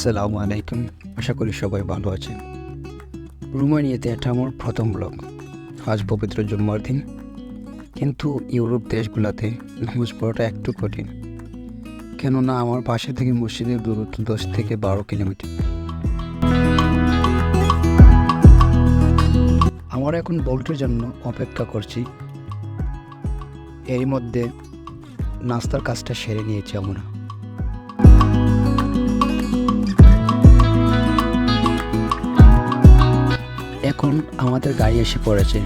আসসালামু আলাইকুম। আশা করি সবাই ভালো আছেন। রোমানিয়াতে এটা আমার প্রথম ব্লগ আজ পবিত্র জুম্মার দিন। কিন্তু ইউরোপ দেশগুলোতে নামাজ পড়াটা একটু কঠিন। কেননা আমার পাশে থেকে মসজিদের দূরত্ব দশ থেকে বারো কিলোমিটার। আমার এখন বোল্টের জন্য অপেক্ষা করছি। এর মধ্যে নাস্তার কাজটা সেরে নিয়েছি আমরা। এখন আমাদের গাড়ি এসে পড়েছে।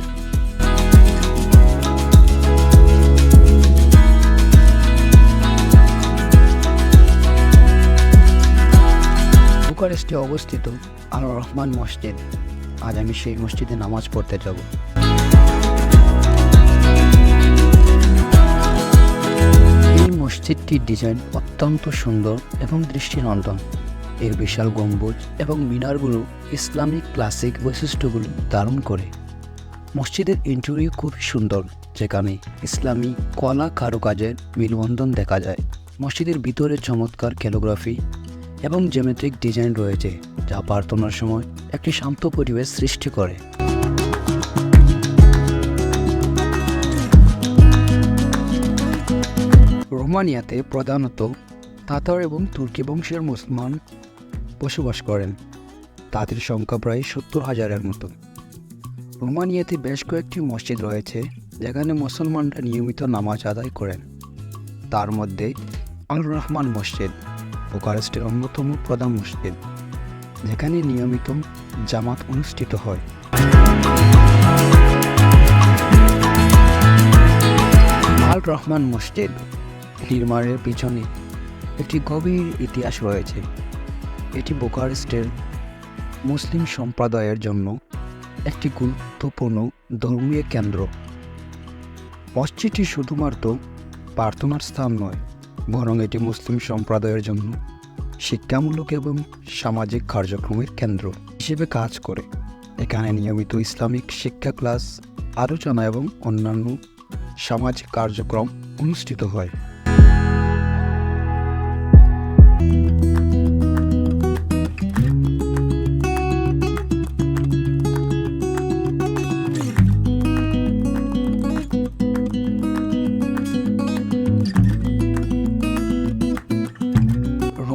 বুকারেস্টে অবস্থিত আল রহমান মসজিদ। আজ আমি সেই মসজিদে নামাজ পড়তে যাব। এই মসজিদটির ডিজাইন অত্যন্ত সুন্দর এবং দৃষ্টিনন্দন। এর বিশাল গম্বুজ এবং মিনারগুলো ইসলামিক ক্লাসিক বৈশিষ্ট্যগুলো ধারণ করে। মসজিদের ইন্টেরিয়র খুবই সুন্দর, যেখানে ইসলামী কলা কারুকাজের মিলবন্ধন দেখা যায়। মসজিদের ভিতরে চমৎকার ক্যালোগ্রাফি এবং জ্যামেট্রিক ডিজাইন রয়েছে, যা প্রার্থনার সময় একটি শান্ত পরিবেশ সৃষ্টি করে। রোমানিয়াতে প্রধানত তাতার এবং তুর্কি বংশের মুসলমান বসবাস করেন। তাদের সংখ্যা প্রায় সত্তর হাজারের মতো। রোমানিয়াতে বেশ কয়েকটি মসজিদ রয়েছে, যেখানে মুসলমানরা নিয়মিত নামাজ আদায় করেন। তার মধ্যে আল রহমান মসজিদ, বুকারেস্টের অন্যতম প্রধান মসজিদ, যেখানে নিয়মিত জামাত অনুষ্ঠিত হয়। আল রহমান মসজিদ নির্মাণের পিছনে একটি গভীর ইতিহাস রয়েছে। এটি বুকারেস্টের মুসলিম সম্প্রদায়ের জন্য একটি গুরুত্বপূর্ণ ধর্মীয় কেন্দ্র। মসজিদটি শুধুমাত্র প্রার্থনার স্থান নয়, বরং এটি মুসলিম সম্প্রদায়ের জন্য শিক্ষামূলক এবং সামাজিক কার্যক্রমের কেন্দ্র হিসেবে কাজ করে। এখানে নিয়মিত ইসলামিক শিক্ষা ক্লাস, আলোচনা এবং অন্যান্য সামাজিক কার্যক্রম অনুষ্ঠিত হয়।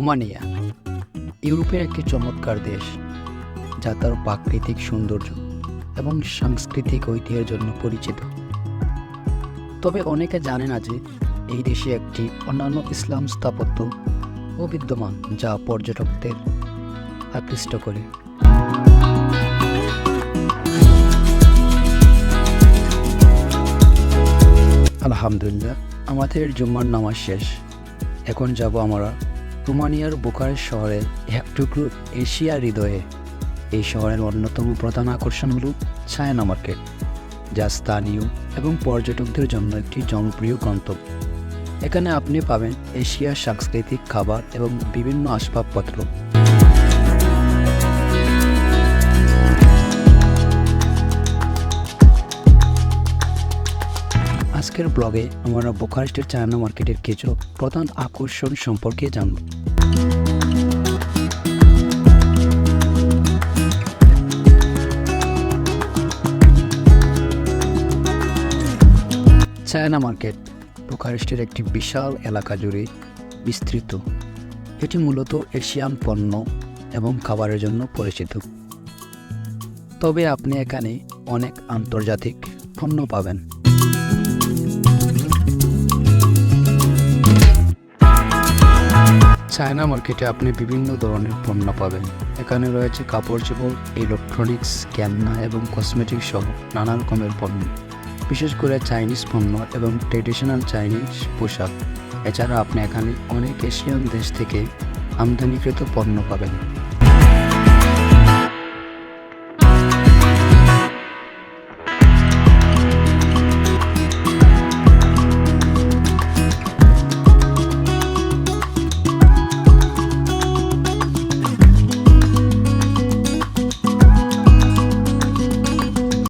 রোমানিয়া, ইউরোপের একটি চমৎকার দেশ, যা তার প্রাকৃতিক সৌন্দর্য এবং সাংস্কৃতিক ঐতিহ্যের জন্য পরিচিত। তবে অনেকে জানে না যে এই দেশে একটি অন্যান্য ইসলাম স্থাপত্য ও বিদ্যমান যা পর্যটকদের আকৃষ্ট করে। আলহামদুলিল্লাহ, আমাদের জুম্মার নামাজ শেষ। এখন যাব আমরা রোমানিয়ার বুকারেস্ট শহরের এক টুকরো এশিয়া হৃদয়ে এই শহরের অন্যতম প্রধান আকর্ষণ হল ছায়ানা মার্কেট, যা স্থানীয় এবং পর্যটকদের জন্য একটি জনপ্রিয় গন্তব্য। এখানে আপনি পাবেন এশিয়ার সাংস্কৃতিক খাবার এবং বিভিন্ন আসবাবপত্র। আজকের ব্লগে আমরা বোকারেস্টের চায়না মার্কেটের কিছু প্রধান আকর্ষণ সম্পর্কে জানব। চায়না মার্কেট বুকারেস্টের একটি বিশাল এলাকা জুড়ে বিস্তৃত। এটি মূলত এশিয়ান পণ্য এবং খাবারের জন্য পরিচিত। তবে আপনি এখানে অনেক আন্তর্জাতিক পণ্য পাবেন। চায়না মার্কেটে আপনি বিভিন্ন ধরনের পণ্য পাবেন। এখানে রয়েছে কাপড় চোপড় ইলেকট্রনিক্স ক্যামনা এবং কসমেটিক সহ নানা রকমের পণ্য। বিশেষ করে চাইনিজ পণ্য এবং ট্রেডিশনাল চাইনিজ পোশাক। এছাড়া আপনি এখানে অনেক এশিয়ান দেশ থেকে আমদানিকৃত পণ্য পাবেন।